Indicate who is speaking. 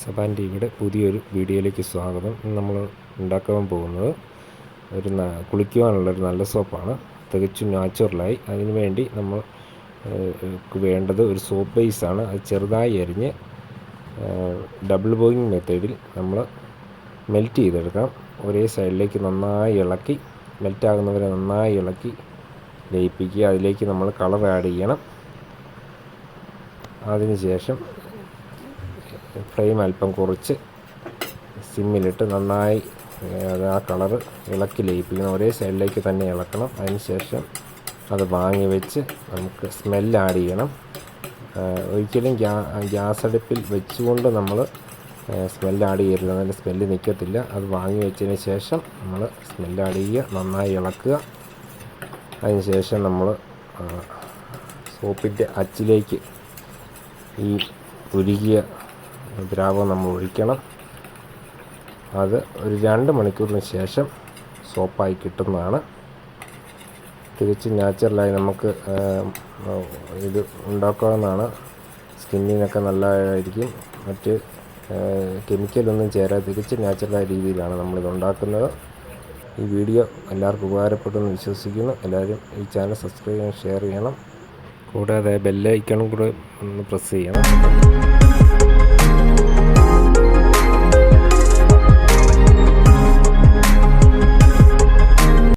Speaker 1: സബാൻ ടിവിയുടെ പുതിയൊരു വീഡിയോയിലേക്ക് സ്വാഗതം. നമ്മൾ ഉണ്ടാക്കാൻ പോകുന്നത് ഒരു കുളിക്കുവാനുള്ള ഒരു നല്ല സോപ്പാണ്. തികച്ചും നാച്ചുറലായി. അതിനു വേണ്ടി നമ്മൾ വേണ്ടത് ഒരു സോപ്പ് ബേസാണ്. അത് ചെറുതായി അരിഞ്ഞ് ഡബിൾ ബോയിങ് മെത്തേഡിൽ നമ്മൾ മെൽറ്റ് ചെയ്തെടുക്കാം. ഒരേ സൈഡിലേക്ക് നന്നായി ഇളക്കി മെൽറ്റാകുന്നവരെ നന്നായി ഇളക്കി ലയിപ്പിക്കുക. അതിലേക്ക് നമ്മൾ കളർ ആഡ് ചെയ്യണം. അതിനുശേഷം ഫ്ലെയിം അല്പം കുറച്ച് സിമ്മിലിട്ട് നന്നായി ആ കളറ് ഇളക്കി ലയിപ്പിക്കണം ഒരേ സൈഡിലേക്ക് തന്നെ ഇളക്കണം. അതിനുശേഷം അത് വാങ്ങി വെച്ച് നമുക്ക് സ്മെല്ല് ആഡ് ചെയ്യണം. ഒരിക്കലും ഗ്യാ ഗ്യാസ് അടുപ്പിൽ വെച്ചുകൊണ്ട് നമ്മൾ സ്മെല്ല് ആഡ് ചെയ്യരുത്. അതിന്റെ സ്മെല്ല് നിൽക്കത്തില്ല അത് വാങ്ങി വെച്ചതിന് ശേഷം നമ്മൾ സ്മെല്ല് ആഡ് ചെയ്യുക നന്നായി ഇളക്കുക. അതിനുശേഷം നമ്മൾ സോപ്പിന്റെ അച്ചിലേക്ക് ഈ ഉരുകിയ ദ്രാവകം നമ്മൾ ഒഴിക്കണം. അത് ഒരു രണ്ട് മണിക്കൂറിന് ശേഷം സോപ്പായി കിട്ടുന്നതാണ്. തികച്ചും നാച്ചുറലായി നമുക്ക് ഇത് ഉണ്ടാക്കാവുന്നതാണ്. സ്കിന്നിനൊക്കെ നല്ലതായിരിക്കും. മറ്റ് കെമിക്കലൊന്നും ചേരാതെ തികച്ചും നാച്ചുറലായ രീതിയിലാണ് നമ്മളിത് ഉണ്ടാക്കുന്നത്. ഈ വീഡിയോ എല്ലാവർക്കും ഉപകാരപ്പെട്ടെന്ന് വിശ്വസിക്കുന്നു. എല്ലാവരും ഈ ചാനൽ സബ്സ്ക്രൈബ് ചെയ്യണം ഷെയർ ചെയ്യണം. കൂടാതെ ബെല്ലൈക്കണും കൂടെ ഒന്ന് പ്രസ് ചെയ്യണം.